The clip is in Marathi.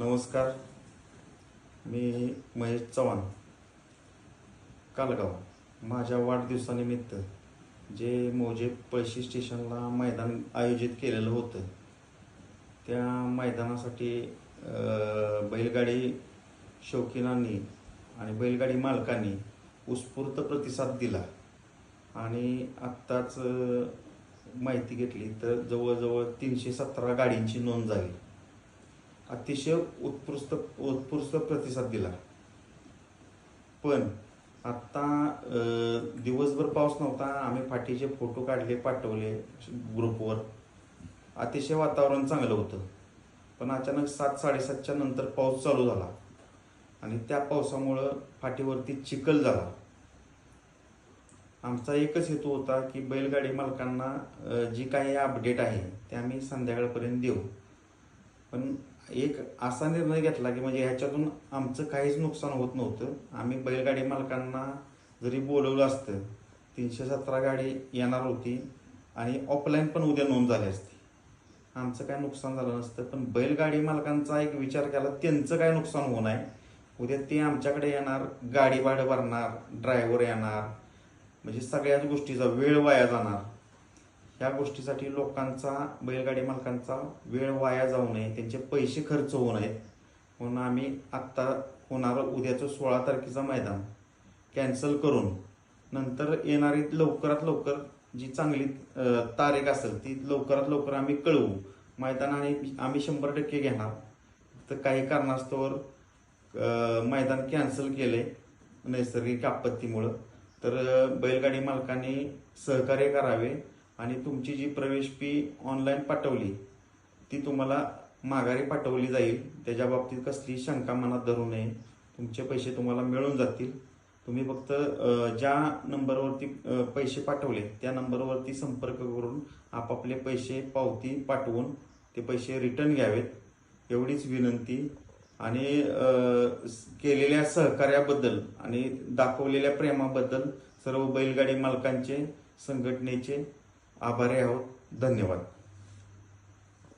नमस्कार. मी महेश चव्हाण कालगाव. माझ्या वाढदिवसानिमित्त जे मौजे पळशी स्टेशनला मैदान आयोजित केलेलं होतं त्या मैदानासाठी बैलगाडी शौकीनांनी आणि बैलगाडी मालकांनी उत्स्फूर्त प्रतिसाद दिला आणि आत्ताच माहिती घेतली तर जवळजवळ तीनशे सतरा गाडींची नोंद झाली. अतिशय उत्कृष्ट उत्कृष्ट प्रतिसाद दिला. पण आत्ता दिवसभर पाऊस नव्हता आम्ही फाटीचे फोटो काढले पाठवले ग्रुपवर. अतिशय वातावरण चांगलं होतं. पण अचानक सात साडेसातच्या नंतर पाऊस चालू झाला. आणि त्या पावसामुळं फाटीवरती चिखल झाला. आमचा एकच हेतू होता की बैलगाडी मालकांना जी काही अपडेट आहे ते आम्ही संध्याकाळपर्यंत देऊ. पण एक असा निर्णय घेतला की म्हणजे ह्याच्यातून आमचं काहीच नुकसान होत नव्हतं. आम्ही बैलगाडी मालकांना जरी बोलवलं असतं तीनशे सतरा गाडी येणार होती आणि ऑफलाईन पण उद्या नोंद झाली असती. आमचं काय नुकसान झालं नसतं पण बैलगाडी मालकांचा एक विचार केला त्यांचं काय नुकसान होणार आहे उद्या ते आमच्याकडे येणार गाडी भाडं भरणार ड्रायव्हर येणार म्हणजे सगळ्याच गोष्टीचा वेळ वाया जाणार. ह्या गोष्टीसाठी लोकांचा बैलगाडी मालकांचा वेळ वाया जाऊ नये. त्यांचे पैसे खर्च होऊ नयेत. म्हणून आम्ही आत्ता होणारं उद्याचं सोळा तारखेचं मैदान कॅन्सल करून नंतर येणारी लवकरात लवकर जी चांगली तारीख असेल ती लवकरात लवकर आम्ही कळवू. मैदान आणि आम्ही शंभर टक्के घेणार. तर काही कारणास्तव मैदान कॅन्सल केले नैसर्गिक आपत्तीमुळं. तर बैलगाडी मालकांनी सहकार्य करावे. आणि तुमची जी प्रवेश फी ऑनलाईन पाठवली ती तुम्हाला माघारी पाठवली जाईल. त्याच्या बाबतीत कसली शंका मनात धरू नये. तुमचे पैसे तुम्हाला मिळून जातील. तुम्ही फक्त ज्या नंबरवरती पैसे पाठवले त्या नंबरवरती संपर्क करून आपापले पैसे पावती पाठवून ते पैसे रिटर्न घ्यावेत. एवढीच विनंती. आणि केलेल्या सहकार्याबद्दल आणि दाखवलेल्या प्रेमाबद्दल सर्व बैलगाडी मालकांचे संघटनेचे आभारी आहोत. धन्यवाद.